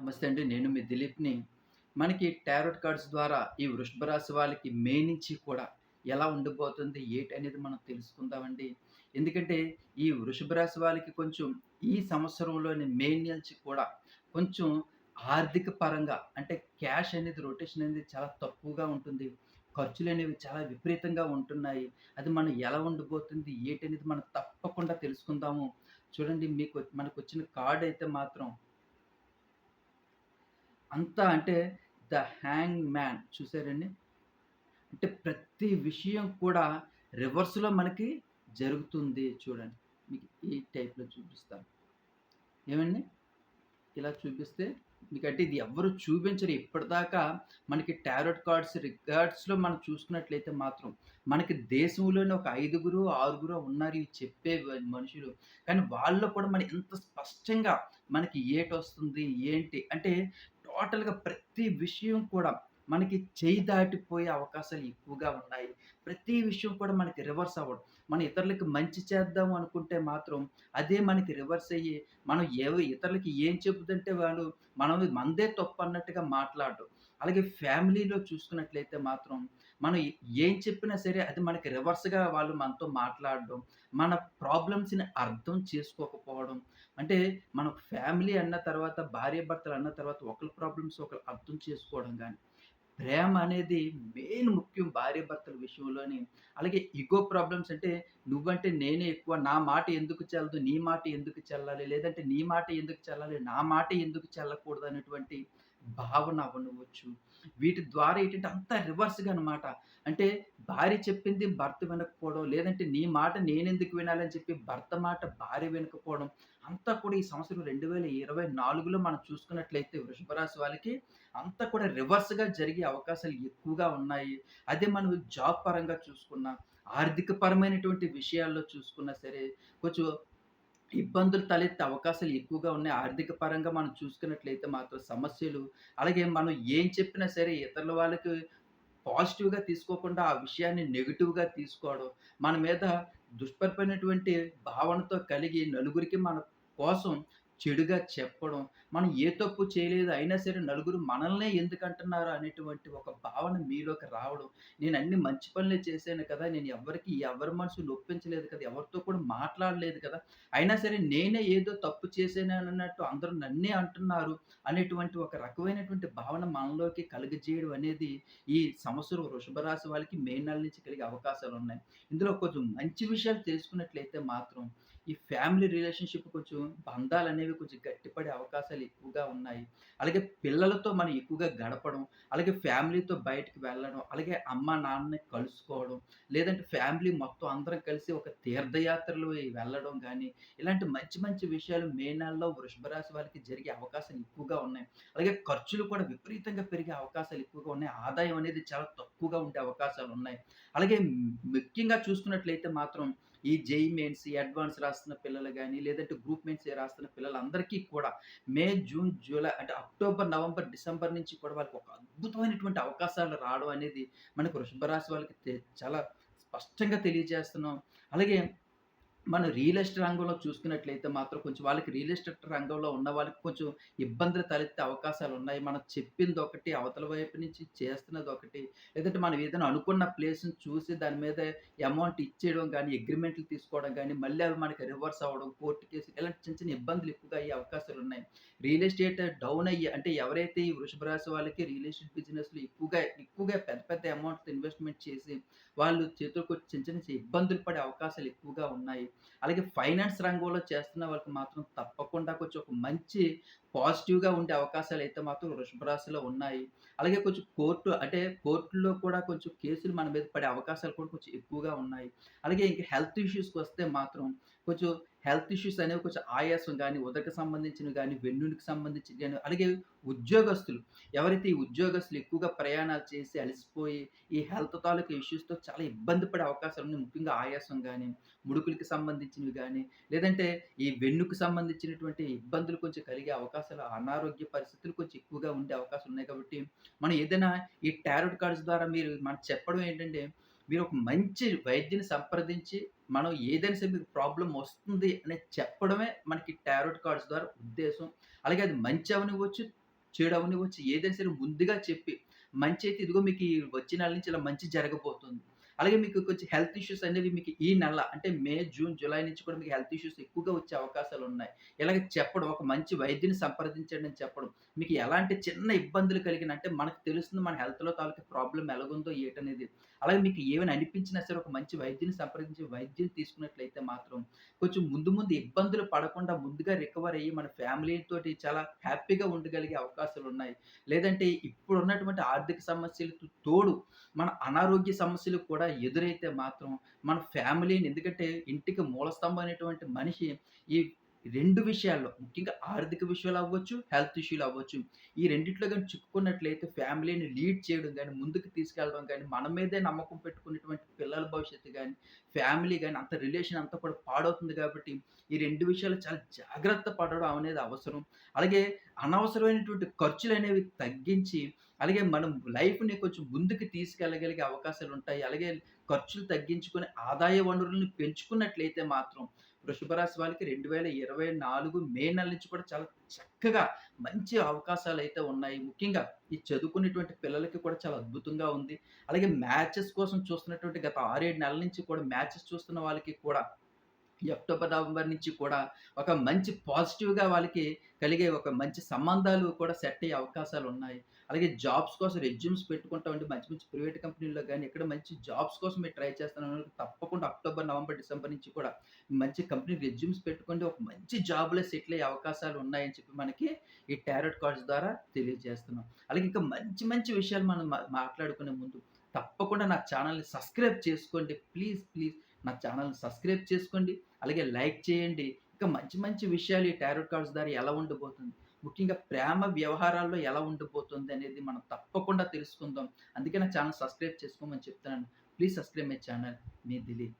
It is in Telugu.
నమస్తే అండి. నేను మీ దిలీప్‌ని. మనకి టారోట్ కార్డ్స్ ద్వారా ఈ వృషభ రాశి వాళ్ళకి మే నుంచి కూడా ఎలా ఉండబోతుంది, అనేది మనం తెలుసుకుందామండి. ఎందుకంటే ఈ వృషభ రాశి వాళ్ళకి కొంచెం ఈ సంవత్సరంలోని మే నుంచి కూడా కొంచెం ఆర్థిక పరంగా అంటే క్యాష్ అనేది రొటేషన్ అనేది చాలా తక్కువగా ఉంటుంది. ఖర్చులు అనేవి చాలా విపరీతంగా ఉంటున్నాయి. అది మనం ఎలా ఉండబోతుంది, ఏటనేది మనం తప్పకుండా తెలుసుకుందాము. చూడండి మీకు మనకు వచ్చిన కార్డ్ అయితే మాత్రం అంతా అంటే ద హ్యాంగ్ మ్యాన్ చూసారండి? అంటే ప్రతి విషయం కూడా రివర్స్‌లో మనకి జరుగుతుంది చూడండి. మీకు ఈ టైప్‌లో చూపిస్తాను. ఏమండి ఇలా చూపిస్తే మీకంటే ఇది ఎవరు చూపించరు. ఇప్పటిదాకా మనకి టారోట్ కార్డ్స్ రికార్డ్స్‌లో మనం చూసుకున్నట్లయితే మాత్రం మనకి దేశంలోనే ఒక ఐదుగురు, ఆరుగురు ఉన్నారు ఇవి చెప్పే మనుషులు. కానీ వాళ్ళలో కూడా మనం ఎంత స్పష్టంగా మనకి ఏటొస్తుంది, ఏంటి అంటే టోటల్‌గా ప్రతి విషయం కూడా మనకి చేయి దాటిపోయే అవకాశాలు ఎక్కువగా ఉన్నాయి. ప్రతి విషయం కూడా మనకి రివర్స్ అవ్వడం. మనం ఇతరులకి మంచి చేద్దాం అనుకుంటే మాత్రం అదే మనకి రివర్స్ అయ్యి మనం ఏవి ఇతరులకి ఏం చెబుతుంటే వాళ్ళు మనం మందే తప్పు అన్నట్టుగా మాట్లాడడం. అలాగే ఫ్యామిలీలో చూసుకున్నట్లయితే మాత్రం మనం ఏం చెప్పినా సరే అది మనకి రివర్స్‌గా వాళ్ళు మనతో మాట్లాడడం. మన ప్రాబ్లమ్స్‌ని అర్థం చేసుకోకపోవడం. అంటే మన ఫ్యామిలీ అన్న తర్వాత భార్యాభర్తలు అన్న తర్వాత ఒకరి ప్రాబ్లమ్స్ ఒకరు అర్థం చేసుకోవడం కానీ ప్రేమ అనేది మెయిన్ ముఖ్యం భార్యాభర్తల విషయంలోని. అలాగే ఇగో ప్రాబ్లమ్స్ అంటే నువ్వంటే నేనే ఎక్కువ, నా మాట ఎందుకు చెల్లదు, నీ మాట ఎందుకు చెల్లాలి, లేదంటే నీ మాట ఎందుకు చెల్లాలి, నా మాట ఎందుకు చెల్లకూడదు అనేటువంటి భావన అవ్వనివ్వచ్చు. వీటి ద్వారా ఏంటంటే అంతా రివర్స్‌గా అనమాట. అంటే భార్య చెప్పింది భర్త వినకపోవడం, లేదంటే నీ మాట నేనెందుకు వినాలని చెప్పి భర్త మాట భార్య వినకపోవడం. అంతా కూడా ఈ సంవత్సరం 2024లో మనం చూసుకున్నట్లయితే వృషభ రాశి వాళ్ళకి అంతా కూడా రివర్స్‌గా జరిగే అవకాశాలు ఎక్కువగా ఉన్నాయి. అదే మనం జాబ్ పరంగా చూసుకున్నా, ఆర్థిక పరమైనటువంటి విషయాల్లో చూసుకున్నా సరే, కొంచెం ఇబ్బందులు తలెత్తే అవకాశాలు ఎక్కువగా ఉన్నాయి. ఆర్థిక పరంగా మనం చూసుకున్నట్లయితే మాత్రం సమస్యలు, అలాగే మనం ఏం చెప్పినా సరే ఇతరుల వాళ్ళకి పాజిటివ్‌గా తీసుకోకుండా ఆ విషయాన్ని నెగిటివ్గా తీసుకోవడం. మన మీద దుష్పరమైనటువంటి భావనతో కలిగి నలుగురికి మన కోసం చెడుగా చెప్పడం. మనం ఏ తప్పు చేయలేదు అయినా సరే నలుగురు మనల్నే ఎందుకంటున్నారు అనేటువంటి ఒక భావన మీలోకి రావడం. నేను అన్ని మంచి పనులే చేశాను కదా! నేను ఎవరికి ఎవరి మనసు నొప్పించలేదు కదా! ఎవరితో కూడా మాట్లాడలేదు కదా! అయినా సరే నేనే ఏదో తప్పు చేశానన్నట్టు అందరూ నన్నే అంటున్నారు అనేటువంటి ఒక రకమైనటువంటి భావన మనలోకి కలుగజేయడం అనేది ఈ సంవత్సరం వృషభ రాశి వాళ్ళకి మే నెల నుంచి కలిగే అవకాశాలు ఉన్నాయి ఇందులో కొంచెం మంచి విషయాలు తెలుసుకున్నట్లయితే మాత్రం ఈ ఫ్యామిలీ రిలేషన్‌షిప్ కొంచెం మీద కొంచెం గట్టిపడే అవకాశాలు ఎక్కువగా ఉన్నాయి. అలాగే పిల్లలతో మనం ఎక్కువగా గడపడం, అలాగే ఫ్యామిలీతో బయటికి వెళ్ళడం, అలాగే అమ్మ, నాన్నని కలుసుకోవడం, లేదంటే ఫ్యామిలీ మొత్తం అందరం కలిసి ఒక తీర్థయాత్రలు వెళ్ళడం కానీ ఇలాంటి మంచి మంచి విషయాలు మే నెలలో వృషభ రాశి వారికి జరిగే అవకాశాలు ఎక్కువగా ఉన్నాయి. అలాగే ఖర్చులు కూడా విపరీతంగా పెరిగే అవకాశాలు ఎక్కువగా ఉన్నాయి. ఆదాయం అనేది చాలా తక్కువగా ఉండే అవకాశాలు ఉన్నాయి అలాగే ముఖ్యంగా చూసుకున్నట్లయితే మాత్రం ఈ జై మెయిన్స్, అడ్వాన్స్ రాస్తున్న పిల్లలు కానీ లేదంటే గ్రూప్ మెయిన్స్ రాస్తున్న పిల్లలందరికీ కూడా మే, జూన్, జూలై అంటే అక్టోబర్, నవంబర్, డిసెంబర్ నుంచి కూడా వాళ్ళకి ఒక అద్భుతమైనటువంటి అవకాశాలు రావడం అనేది మనకు వృషభ రాశి వాళ్ళకి చాలా స్పష్టంగా తెలియజేస్తున్నాం. అలాగే మనం రియల్ ఎస్టేట్ రంగంలో చూసుకున్నట్లయితే మాత్రం కొంచెం వాళ్ళకి రియల్ ఎస్టేట్ రంగంలో ఉన్న వాళ్ళకి కొంచెం ఇబ్బందులు తలెత్తే అవకాశాలు ఉన్నాయి మనం చెప్పింది ఒకటి అవతల వైపు నుంచి చేస్తున్నది ఒకటి లేదంటే మనం ఏదైనా అనుకున్న ప్లేస్‌ని చూసి దాని మీద అమౌంట్ ఇచ్చేయడం కానీ అగ్రిమెంట్లు తీసుకోవడం కానీ మళ్ళీ అవి మనకి రివర్స్ అవ్వడం, కోర్టు కేసులు ఇలాంటి చిన్న చిన్న ఇబ్బందులు ఎక్కువగా అయ్యే అవకాశాలు ఉన్నాయి రియల్ ఎస్టేట్ డౌన్ అయ్యి అంటే ఎవరైతే ఈ వృషభ రాశి వాళ్ళకి రియల్ ఎస్టేట్ బిజినెస్‌లో ఎక్కువగా ఎక్కువగా పెద్ద పెద్ద అమౌంట్ ఇన్వెస్ట్‌మెంట్ చేసి వాళ్ళు చేతులకు చిన్న చిన్న ఇబ్బందులు పడే అవకాశాలు ఎక్కువగా ఉన్నాయి. అలాగే ఫైనాన్స్ రంగంలో చేస్తున్న వాళ్ళకి మాత్రం తప్పకుండా కొంచెం ఒక మంచి పాజిటివ్‌గా ఉండే అవకాశాలు అయితే మాత్రం వృషభ రాశిలో ఉన్నాయి. అలాగే కొంచెం కోర్టు అంటే కోర్టులో కూడా కొంచెం కేసులు మన మీద పడే అవకాశాలు కూడా కొంచెం ఎక్కువగా ఉన్నాయి. అలాగే ఇంకా హెల్త్ ఇష్యూస్‌కొస్తే మాత్రం కొంచెం హెల్త్ ఇష్యూస్ అనేవి కొంచెం ఆయాసం కానీ ఉదరకి సంబంధించినవి కానీ వెన్నునికి సంబంధించిన కానీ అలాగే ఉద్యోగస్తులు ఎవరైతే ఈ ఉద్యోగస్తులు ఎక్కువగా ప్రయాణాలు చేసి అలసిపోయి ఈ హెల్త్ తాలూకా ఇష్యూస్‌తో చాలా ఇబ్బంది పడే అవకాశాలు ఉన్నాయి ముఖ్యంగా ఆయాసం కానీ ముడుకులకి సంబంధించినవి కానీ లేదంటే ఈ వెన్నుకు సంబంధించినటువంటి ఇబ్బందులు కొంచెం కలిగే అవకాశం అవకాశాలు, అనారోగ్య పరిస్థితులు కొంచెం ఎక్కువగా ఉండే అవకాశాలు ఉన్నాయి కాబట్టి, మనం ఏదైనా ఈ టారోట్ కార్డ్స్ ద్వారా మీరు మనం చెప్పడం ఏంటంటే, మీరు ఒక మంచి వైద్యుని సంప్రదించి, మనం ఏదైనా సరే మీకు ప్రాబ్లం వస్తుంది అని చెప్పడమే మనకి టారోట్ కార్డ్స్ ద్వారా ఉద్దేశం. అలాగే అది మంచి అవ్వనివ్వచ్చు, చెడు అవనివ్వచ్చు ఏదైనా సరే ముందుగా చెప్పి మంచి అయితే ఇదిగో మీకు వచ్చిన వచ్చే నుంచి ఇలా మంచి జరగబోతుంది. అలాగే మీకు కొంచెం హెల్త్ ఇష్యూస్ అనేవి మీకు ఈ నెల అంటే మే, జూన్, జూలై నుంచి కూడా మీకు హెల్త్ ఇష్యూస్ ఎక్కువగా వచ్చే అవకాశాలు ఉన్నాయి ఇలాగ చెప్పడం ఒక మంచి వైద్యుని సంప్రదించండి అని చెప్పడం. మీకు ఎలాంటి చిన్న ఇబ్బందులు కలిగిన అంటే మనకు తెలుస్తుంది మన హెల్త్‌లో తాలూకా ప్రాబ్లం ఎలాగుందో ఏంటనేది అలాగే మీకు ఏమైనా అనిపించినా సరే ఒక మంచి వైద్యుని సంప్రదించి వైద్యం తీసుకున్నట్లయితే మాత్రం కొంచెం ముందు ముందు ఇబ్బందులు పడకుండా ముందుగా రికవర్ అయ్యి మన ఫ్యామిలీ తోటి చాలా హ్యాపీగా ఉండగలిగే అవకాశాలు ఉన్నాయి. లేదంటే ఇప్పుడున్నటువంటి ఆర్థిక సమస్యలకు తోడు మన అనారోగ్య సమస్యలు కూడా ఎదురైతే మాత్రం మన ఫ్యామిలీని ఎందుకంటే ఇంటికి మూలస్తంభం అనేటువంటి మనిషి ఈ రెండు విషయాల్లో ముఖ్యంగా ఆర్థిక విషయాలు అవ్వచ్చు, హెల్త్ ఇష్యూలు అవ్వచ్చు. ఈ రెండిట్లో కానీ చిక్కుకున్నట్లయితే ఫ్యామిలీని లీడ్ చేయడం కానీ ముందుకు తీసుకెళ్ళడం కానీ మన మీదే నమ్మకం పెట్టుకున్నటువంటి పిల్లల భవిష్యత్తు కానీ ఫ్యామిలీ కానీ అంత రిలేషన్ అంతా కూడా పాడవుతుంది కాబట్టి ఈ రెండు విషయాలు చాలా జాగ్రత్త పడడం అనేది అవసరం. అలాగే అనవసరమైనటువంటి ఖర్చులు అనేవి తగ్గించి అలాగే మనం లైఫ్‌ని కొంచెం ముందుకు తీసుకెళ్ళగలిగే అవకాశాలు ఉంటాయి అలాగే ఖర్చులు తగ్గించుకొని ఆదాయ వనరులను పెంచుకున్నట్లయితే మాత్రం వృషభ రాశి వాళ్ళకి 2024 మే నెల నుంచి కూడా చాలా చక్కగా మంచి అవకాశాలు అయితే ఉన్నాయి. ముఖ్యంగా ఈ చదువుకునేటువంటి పిల్లలకి కూడా చాలా అద్భుతంగా ఉంది. అలాగే మ్యాచెస్ కోసం చూస్తున్నటువంటి గత 6, 7 నెలల నుంచి కూడా మ్యాచెస్ చూస్తున్న వాళ్ళకి కూడా అక్టోబర్, నవంబర్ నుంచి కూడా ఒక మంచి పాజిటివ్‌గా వాళ్ళకి కలిగే ఒక మంచి సంబంధాలు కూడా సెట్ అయ్యే అవకాశాలు ఉన్నాయి అలాగే జాబ్స్ కోసం రెజ్యూమ్స్ పెట్టుకుంటామండి. మంచి మంచి ప్రైవేట్ కంపెనీల్లో కానీ ఇక్కడ మంచి జాబ్స్ కోసం మీరు ట్రై చేస్తాను తప్పకుండా అక్టోబర్, నవంబర్, డిసెంబర్ నుంచి కూడా మంచి కంపెనీ రెజ్యూమ్స్ పెట్టుకుంటే ఒక మంచి జాబ్‌లో సెటిల్ అయ్యే అవకాశాలు ఉన్నాయని చెప్పి మనకి ఈ టారెట్ కార్డ్స్ ద్వారా తెలియజేస్తున్నాం. అలాగే ఇంకా మంచి మంచి విషయాలు మనం మా మాట్లాడుకునే ముందు తప్పకుండా నా ఛానల్ని సబ్స్క్రైబ్ చేసుకోండి. ప్లీజ్, ప్లీజ్ నా ఛానల్ని సబ్స్క్రైబ్ చేసుకోండి. అలాగే లైక్ చేయండి. ఇంకా మంచి మంచి విషయాలు ఈ టారోట్ కార్డ్స్ ద్వారా ఎలా ఉండబోతుంది, ముఖ్యంగా ప్రేమ వ్యవహారాల్లో ఎలా ఉండిపోతుంది అనేది మనం తప్పకుండా తెలుసుకుందాం. అందుకే నా ఛానల్ సబ్స్క్రైబ్ చేసుకోమని చెప్తున్నాను. ప్లీజ్ సబ్స్క్రైబ్ మై ఛానల్ మీ దిలీప్.